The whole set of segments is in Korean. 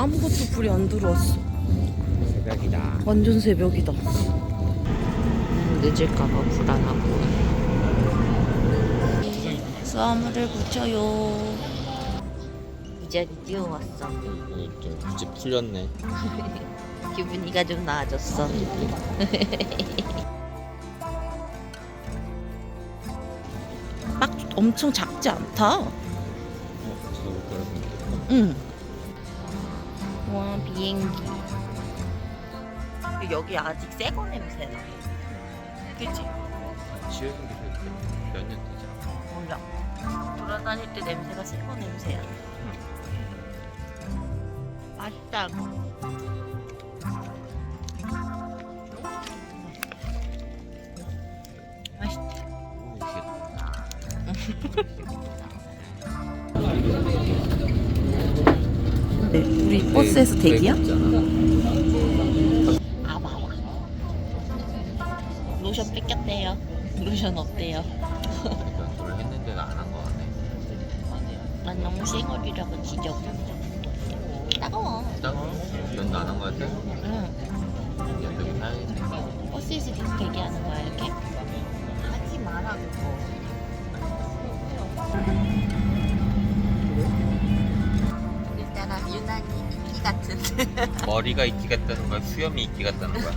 아무것도 불이 안 들어왔어. 새벽이다. 완전 새벽이다. 늦을까봐 불안하고. 썸을 붙여요. 이제 뛰어왔어. 좀 굳이 풀렸네. 기분이가 좀 나아졌어. 막 엄청 작지 않다. 어. 응. 와 비행기. 여기 아직 새거 냄새나. 그치? 지어진 게몇년 되지 않아? 몰라. 돌아다닐 때 냄새가 새거 냄새야. 맛있다. 맛있다. 네, 우리 버스에서 대기야? 있잖아. 아바와. 로션 뺏겼대요. 로션 없대요. 그러니까 그걸 했는데도 안한 거 같네. 난 너무 쌩얼이라고 지적. 따가워. 따가워? 면도 안한 거 같아? 응. 연덕이 사야겠네. 버스에서 계속 대기하는 거야 이렇게? 하지 마라 그거. 이끼 같은. 머리가 이끼 같다는 거야? 수염이 이끼 같다는 거야?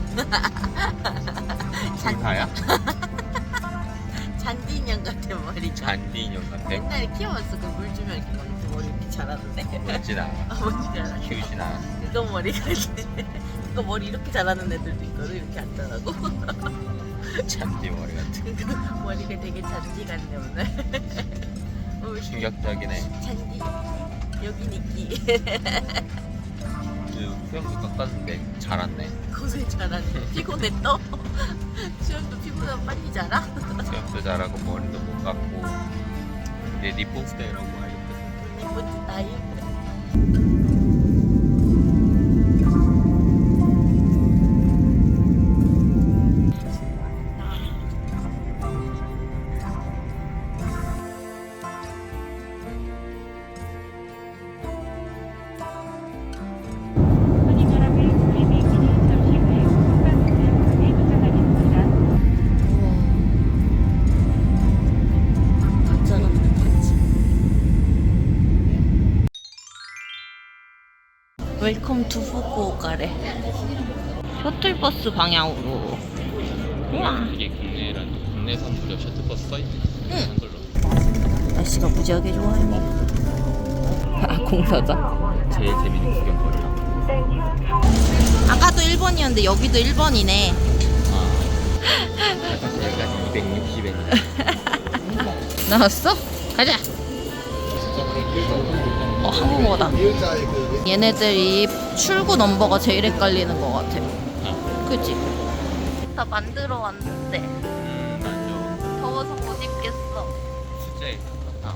둘 다야? 잔디 인형 같은 머리가. 잔디 인형 같아? 옛날에 키워봤어. 그 물 주면 이렇게 막 이렇게 머리 이렇게 자라는데. 멋진 않아. 아 뭔지 알아? 키우진 않아. 그거 머리가. 그거 머리 이렇게 자라는 애들도 있거든. 이렇게 안 자라고. 잔디 머리 같아. 그 머리가 되게 잔디 같네 오늘. 오, 충격적이네. 잔디. 여긴 있기. 그 수염도 깎았는데 자랐네. 고생 잘하네. 피곤해 또? 수영도 피곤하면 빨리 자라? 수염도 자라고 머리도 못 깎고. 내 스타일이라고 알겠거든. 이쁜 스타 웰컴 투 후쿠오카래. 셔틀버스 방향으로. 우와. 이게 국내란 국내산 무료 셔틀버스 써있는 응. 걸로. 날씨가 무지하게 좋아요. 아, 공사장. 제일 재밌는 구경거리야. 아까도 1번이었는데 여기도 1번이네. 아. 여기가 260엔. 나왔어? 가자. 어, 한국어다. 얘네들이 출구 넘버가 제일 헷갈리는 것 같아. 그치? 다 만들어 왔는데 음, 맞아. 더워서 못 입겠어. 아,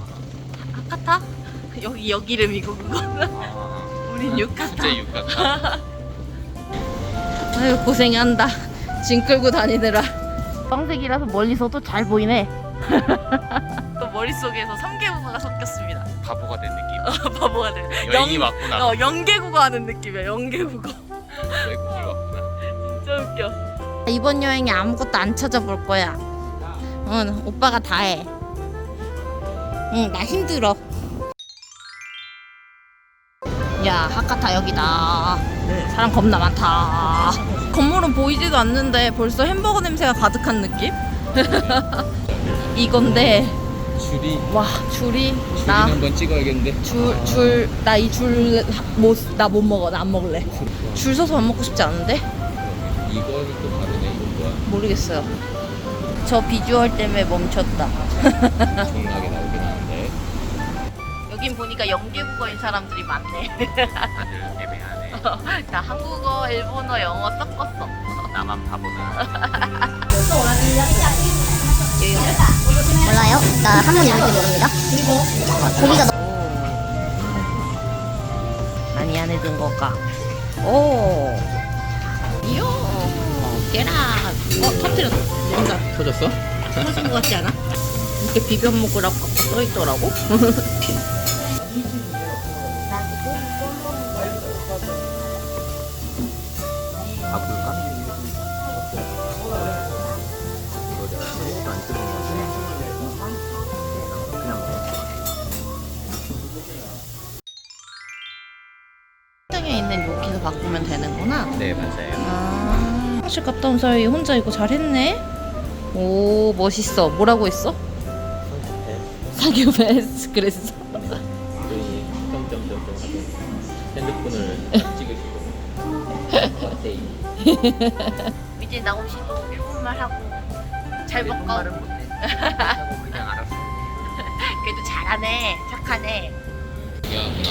아카타? 여기 여기 이름이고 그거. 아. 우린 유카타. 숫자 6 같아. 아유 고생한다. 짐 끌고 다니느라. 빵색이라서 멀리서도 잘 보이네. 또 머릿속에서 3개국어가 섞였습니다. 바보가 된 느낌. 바보가 돼. 여행이 왔구나. 어, 연계국어 하는 느낌이야. 연계국어. 외국을 왔구나. 진짜 웃겨. 이번 여행에 아무것도 안 찾아볼 거야. 응, 오빠가 다 해. 응, 나 힘들어. 야, 하카타 여기다. 사람 겁나 많다. 건물은 보이지도 않는데 벌써 햄버거 냄새가 가득한 느낌? 이건데 줄이 와 줄이 줄이 나 한번 찍어야겠는데. 줄 줄 나 이 줄 못 나 못 먹어 나 안 먹을래. 줄 서서 밥 먹고 싶지 않은데? 이거는 또 다르네. 이건 뭐야? 모르겠어요. 저 비주얼 때문에 멈췄다. 존나게 나오긴 하는데. 여긴 보니까 연계국어인 사람들이 많네. 다들 애매하네. 나 한국어, 일본어, 영어 섞었어. 나만 바보다. 몰라요? 그러니까 이럴 줄 모릅니다. 어, 고기가 너무 많이 안에 든 것까. 오. 이요. 깨라. 어 터트렸어. 뭔가 터졌어? 터진 것 같지 않아? 이렇게 비벼 먹으라고 써 있더라고. 바꿀까? 꾸면 되는구나. 네 맞아요. 아, 화장실 갔다 온 사이 혼자 이거 잘했네. 오, 멋있어. 뭐라고 했어? 사교 베스 그랬어. 저희 점점점점 핸드폰을 찍으시고 이제 나오시고 일본말 하고 잘 먹고 말은 못해. 그냥 알았어. 그래도 잘하네 착하네 야, 나